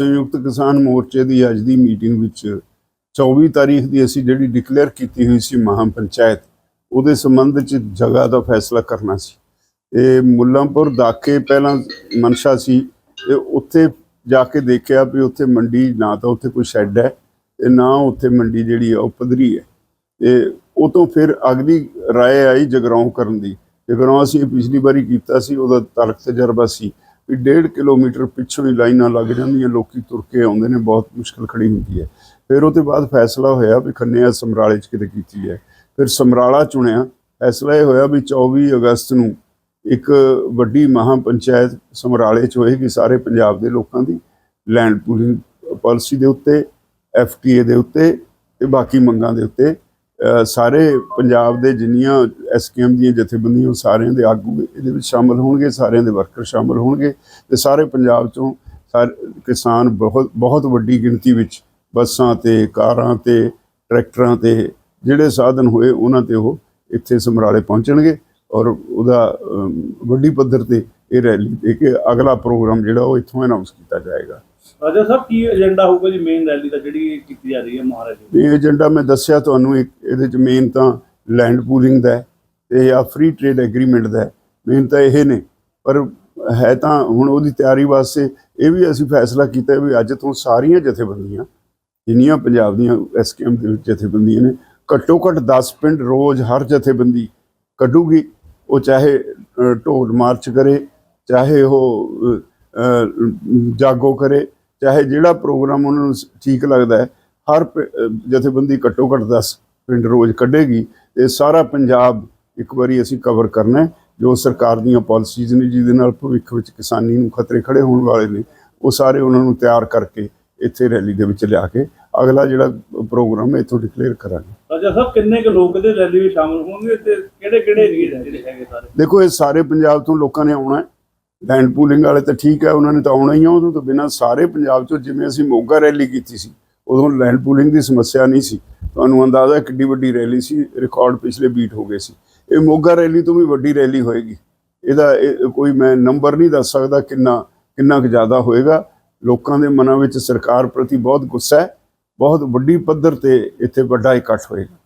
ਸੰਯੁਕਤ ਕਿਸਾਨ ਮੋਰਚੇ ਦੀ ਅੱਜ ਦੀ ਮੀਟਿੰਗ ਵਿੱਚ 24 ਤਾਰੀਖ ਦੀ ਅਸੀਂ ਜਿਹੜੀ ਡਿਕਲੇਅਰ ਕੀਤੀ ਹੋਈ ਸੀ ਮਹਾਂ ਪੰਚਾਇਤ, ਉਹਦੇ ਸੰਬੰਧ ਚ ਜਗ੍ਹਾ ਦਾ ਫੈਸਲਾ ਕਰਨਾ ਸੀ। ਇਹ ਮੁੱਲਾਂਪੁਰ ਦਾਕੇ ਪਹਿਲਾਂ ਮਨਸ਼ਾ ਸੀ, ਤੇ ਉੱਥੇ ਜਾ ਕੇ ਦੇਖਿਆ ਵੀ ਉੱਥੇ ਮੰਡੀ ਨਾ ਤਾਂ ਉੱਥੇ ਕੋਈ ਸ਼ੈੱਡ ਹੈ ਤੇ ਨਾ ਉੱਥੇ ਮੰਡੀ ਜਿਹੜੀ ਆ ਉਹ ਪੱਧਰੀ ਹੈ। ਤੇ ਉਹ ਤੋਂ ਫਿਰ ਅਗਲੀ ਰਾਏ ਆਈ ਜਗਰਾਉਂ ਕਰਨ ਦੀ। ਜਗਰਾਉਂ ਅਸੀਂ ਪਿਛਲੀ ਵਾਰੀ ਕੀਤਾ ਸੀ, ਉਹਦਾ ਤਲਕ ਤਜਰਬਾ ਸੀ। ਵੀ 1.5 ਕਿਲੋਮੀਟਰ ਪਿੱਛੋਂ ਹੀ ਲਾਈਨਾਂ ਲੱਗ ਜਾਂਦੀਆਂ, ਲੋਕੀ ਤੁਰ ਕੇ ਆਉਂਦੇ ਨੇ, ਬਹੁਤ ਮੁਸ਼ਕਲ ਖੜੀ ਹੁੰਦੀ ਹੈ। ਫਿਰ ਉਹਦੇ ਬਾਅਦ ਫੈਸਲਾ ਹੋਇਆ ਵੀ ਖੰਨਿਆ ਸਮਰਾਲੇ 'ਚ ਕਿਤੇ ਕੀਤੀ ਹੈ। ਫਿਰ ਸਮਰਾਲਾ ਚੁਣਿਆ, ਫੈਸਲਾ ਇਹ ਹੋਇਆ ਵੀ 24 ਅਗਸਤ ਨੂੰ ਇੱਕ ਵੱਡੀ ਮਹਾਂ ਪੰਚਾਇਤ ਸਮਰਾਲੇ 'ਚ ਹੋਏਗੀ ਸਾਰੇ ਪੰਜਾਬ ਦੇ ਲੋਕਾਂ ਦੀ, ਲੈਂਡ ਪੂਲਿੰਗ ਪਾਲਿਸੀ ਦੇ ਉੱਤੇ ਐਫਟੀਏ ਦੇ ਉੱਤੇ ਤੇ ਬਾਕੀ ਮੰਗਾਂ ਦੇ ਉੱਤੇ। ਸਾਰੇ ਪੰਜਾਬ ਦੇ ਜਿੰਨੀਆਂ ਐਸਕੇਐਮ ਦੀਆਂ ਜਥੇਬੰਦੀਆਂ ਸਾਰਿਆਂ ਦੇ ਆਗੂ ਇਹਦੇ ਵਿੱਚ ਸ਼ਾਮਲ ਹੋਣਗੇ ਸਾਰਿਆਂ ਦੇ ਵਰਕਰ ਸ਼ਾਮਲ ਹੋਣਗੇ ਤੇ ਸਾਰੇ ਪੰਜਾਬ ਚੋਂ ਕਿਸਾਨ ਬਹੁਤ ਬਹੁਤ ਵੱਡੀ ਗਿਣਤੀ ਵਿੱਚ ਬੱਸਾਂ ਤੇ ਕਾਰਾਂ ਤੇ ਟਰੈਕਟਰਾਂ ਤੇ ਜਿਹੜੇ ਸਾਧਨ ਹੋਏ ਉਹਨਾਂ ਤੇ ਉਹ ਇੱਥੇ ਸਮਰਾਲੇ ਪਹੁੰਚਣਗੇ ਔਰ ਉਹਦਾ ਵੱਡੀ ਪੱਧਰ ਤੇ ਇਹ ਰੈਲੀ ਦੇ ਕੇ ਅਗਲਾ ਪ੍ਰੋਗਰਾਮ ਜਿਹੜਾ ਉਹ ਇੱਥੋਂ ਅਨਾਉਂਸ ਕੀਤਾ ਜਾਏਗਾ। ਰਾਜਾ ਸਾਹਿਬ ਕੀ ਏਜੰਡਾ ਹੋਊਗਾ ਜੀ? ਮੇਨ ਰੈਲੀ ਦਾ ਜਿਹੜੀ ਕੀਤੀ ਜਾ ਰਹੀ ਹੈ ਮਹਾਰਾਜ ਜੀ ਇਹ ਏਜੰਡਾ ਮੈਂ ਦੱਸਿਆ ਤੁਹਾਨੂੰ ਇੱਕ ਇਹਦੇ ਚ ਮੇਨ ਤਾਂ ਲੈਂਡ ਪੂਲਿੰਗ ਦਾ ਹੈ ਤੇ ਆ ਫ੍ਰੀ ਟ੍ਰੇਡ ਐਗਰੀਮੈਂਟ ਦਾ ਮੇਨ ਤਾਂ ਇਹ ਨੇ। ਪਰ ਹੈ ਤਾਂ ਹੁਣ ਉਹਦੀ ਤਿਆਰੀ ਵਾਸਤੇ ਇਹ ਵੀ ਅਸੀਂ ਫੈਸਲਾ ਕੀਤਾ ਵੀ ਅੱਜ ਤੋਂ ਸਾਰੀਆਂ ਜਥੇਬੰਦੀਆਂ, ਜਿੰਨੀਆਂ ਪੰਜਾਬ ਦੀਆਂ ਐਸਕੇਐਮ ਦੇ ਵਿੱਚ ਜਥੇਬੰਦੀਆਂ ਨੇ, ਘੱਟੋ ਘੱਟ 10 ਪਿੰਡ ਰੋਜ਼ ਹਰ ਜਥੇਬੰਦੀ ਕੱਢੂਗੀ। ਉਹ ਚਾਹੇ ਢੋਲ ਮਾਰਚ ਕਰੇ, ਚਾਹੇ ਉਹ ਜਾਗੋ ਕਰੇ, ਚਾਹੇ ਜਿਹੜਾ ਪ੍ਰੋਗਰਾਮ ਉਹਨਾਂ ਨੂੰ ਠੀਕ ਲੱਗਦਾ ਹੈ, ਹਰ ਪ- ਜਥੇਬੰਦੀ ਘੱਟੋ ਘੱਟ 10 ਪਿੰਡ ਰੋਜ਼ ਕੱਢੇਗੀ ਤੇ ਸਾਰਾ ਪੰਜਾਬ ਇੱਕ ਵਾਰੀ ਅਸੀਂ ਕਵਰ ਕਰਨਾ ਹੈ ਜੋ ਸਰਕਾਰ ਦੀਆਂ ਪਾਲਿਸੀਜ਼ ਨੇ ਜਿਹਦੇ ਨਾਲ ਭਵਿੱਖ ਵਿੱਚ ਕਿਸਾਨੀ ਨੂੰ ਖਤਰੇ ਖੜੇ ਹੋਣ ਵਾਲੇ ਨੇ ਉਹ ਸਾਰੇ ਉਹਨਾਂ ਨੂੰ ਤਿਆਰ ਕਰਕੇ ਇੱਥੇ ਰੈਲੀ ਦੇ ਵਿੱਚ ਲਿਆ ਕੇ ਅਗਲਾ ਜਿਹੜਾ ਪ੍ਰੋਗਰਾਮ ਹੈ ਇੱਥੋਂ ਡਿਕਲੇਅਰ ਕਰਾਂਗੇ। ਰਾਜਾ ਸਾਹਿਬ ਕਿੰਨੇ ਕੁ ਲੋਕ ਇਹਦੇ ਰੈਲੀ ਵਿੱਚ ਸ਼ਾਮਲ ਹੋਣਗੇ ਤੇ ਕਿਹੜੇ ਕਿਹੜੇ ਦੇ ਜਿਹੜੇ ਹੈਗੇ ਸਾਰੇ? ਦੇਖੋ ਇਹ ਸਾਰੇ ਪੰਜਾਬ ਤੋਂ ਲੋਕਾਂ ਨੇ ਆਉਣਾ ਹੈ। ਲੈਂਡ ਪੂਲਿੰਗ ਵਾਲੇ ਤਾਂ ਠੀਕ ਹੈ ਉਹਨਾਂ ਨੇ ਤਾਂ ਆਉਣਾ ਹੀ ਆ ਉਦੋਂ ਤੋਂ ਬਿਨਾਂ ਸਾਰੇ ਪੰਜਾਬ ਚੋਂ ਜਿਵੇਂ ਅਸੀਂ ਮੋਗਾ ਰੈਲੀ ਕੀਤੀ ਸੀ ਉਦੋਂ ਲੈਂਡ ਪੂਲਿੰਗ ਦੀ ਸਮੱਸਿਆ ਨਹੀਂ ਸੀ। ਤੁਹਾਨੂੰ ਅੰਦਾਜ਼ਾ ਹੈ ਕਿੱਡੀ ਵੱਡੀ ਰੈਲੀ ਸੀ ਰਿਕਾਰਡ ਪਿਛਲੇ ਬੀਟ ਹੋ ਗਏ ਸੀ। ਇਹ ਮੋਗਾ ਰੈਲੀ ਤੋਂ ਵੀ ਵੱਡੀ ਰੈਲੀ ਹੋਏਗੀ। ਇਹਦਾ ਇਹ ਕੋਈ ਮੈਂ ਨੰਬਰ ਨਹੀਂ ਦੱਸ ਸਕਦਾ ਕਿੰਨਾ ਕਿੰਨਾ ਕੁ ਜ਼ਿਆਦਾ ਹੋਏਗਾ। ਲੋਕਾਂ ਦੇ ਮਨਾਂ ਵਿੱਚ ਸਰਕਾਰ ਪ੍ਰਤੀ ਬਹੁਤ ਗੁੱਸਾ ਹੈ। ਬਹੁਤ ਵੱਡੀ ਪੱਧਰ ਤੇ ਇੱਥੇ ਵੱਡਾ ਇਕੱਠ ਹੋਏਗਾ।